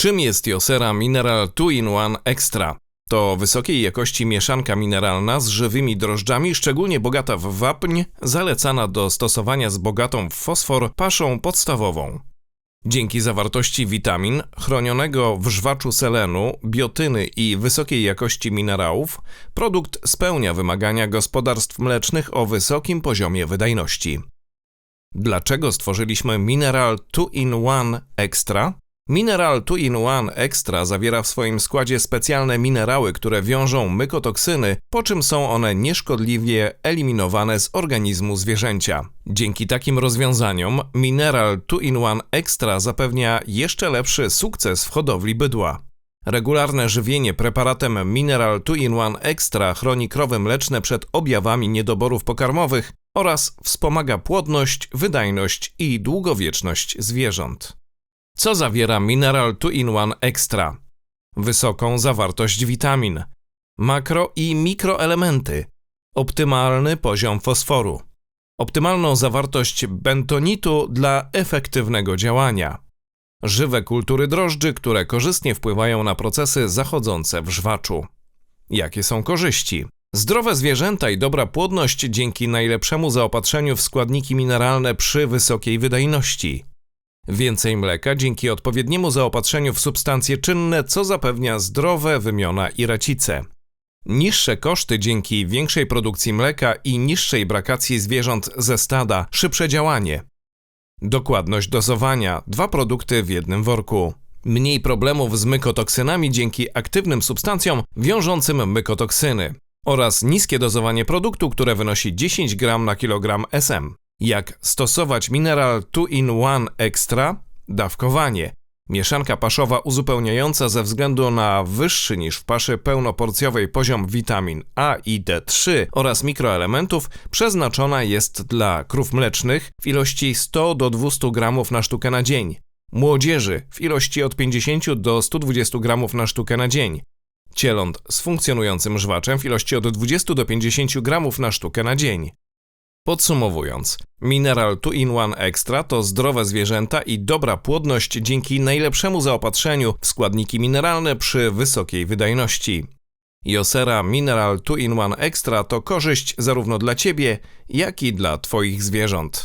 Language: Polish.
Czym jest Josera Mineral 2-in-1 Extra? To wysokiej jakości mieszanka mineralna z żywymi drożdżami, szczególnie bogata w wapń, zalecana do stosowania z bogatą w fosfor paszą podstawową. Dzięki zawartości witamin, chronionego w żwaczu selenu, biotyny i wysokiej jakości minerałów, produkt spełnia wymagania gospodarstw mlecznych o wysokim poziomie wydajności. Dlaczego stworzyliśmy Mineral 2-in-1 Extra? Mineral 2-in-1 Extra zawiera w swoim składzie specjalne minerały, które wiążą mykotoksyny, po czym są one nieszkodliwie eliminowane z organizmu zwierzęcia. Dzięki takim rozwiązaniom Mineral 2-in-1 Extra zapewnia jeszcze lepszy sukces w hodowli bydła. Regularne żywienie preparatem Mineral 2-in-1 Extra chroni krowy mleczne przed objawami niedoborów pokarmowych oraz wspomaga płodność, wydajność i długowieczność zwierząt. Co zawiera Mineral 2-in-1 Extra? Wysoką zawartość witamin, makro i mikroelementy, optymalny poziom fosforu, optymalną zawartość bentonitu dla efektywnego działania, żywe kultury drożdży, które korzystnie wpływają na procesy zachodzące w żwaczu. Jakie są korzyści? Zdrowe zwierzęta i dobra płodność dzięki najlepszemu zaopatrzeniu w składniki mineralne przy wysokiej wydajności. Więcej mleka dzięki odpowiedniemu zaopatrzeniu w substancje czynne, co zapewnia zdrowe wymiona i racice. Niższe koszty dzięki większej produkcji mleka i niższej brakacji zwierząt ze stada, szybsze działanie. Dokładność dozowania, dwa produkty w jednym worku. Mniej problemów z mykotoksynami dzięki aktywnym substancjom wiążącym mykotoksyny oraz niskie dozowanie produktu, które wynosi 10 gram na kilogram SM. Jak stosować Mineral 2-in-1 Extra? Dawkowanie. Mieszanka paszowa uzupełniająca ze względu na wyższy niż w paszy pełnoporcjowej poziom witamin A i D3 oraz mikroelementów przeznaczona jest dla krów mlecznych w ilości 100 do 200 gramów na sztukę na dzień, młodzieży w ilości od 50 do 120 gramów na sztukę na dzień, cieląt z funkcjonującym żwaczem w ilości od 20 do 50 gramów na sztukę na dzień. Podsumowując, Mineral 2-in-1 Extra to zdrowe zwierzęta i dobra płodność dzięki najlepszemu zaopatrzeniu w składniki mineralne przy wysokiej wydajności. Josera Mineral 2-in-1 Extra to korzyść zarówno dla Ciebie, jak i dla Twoich zwierząt.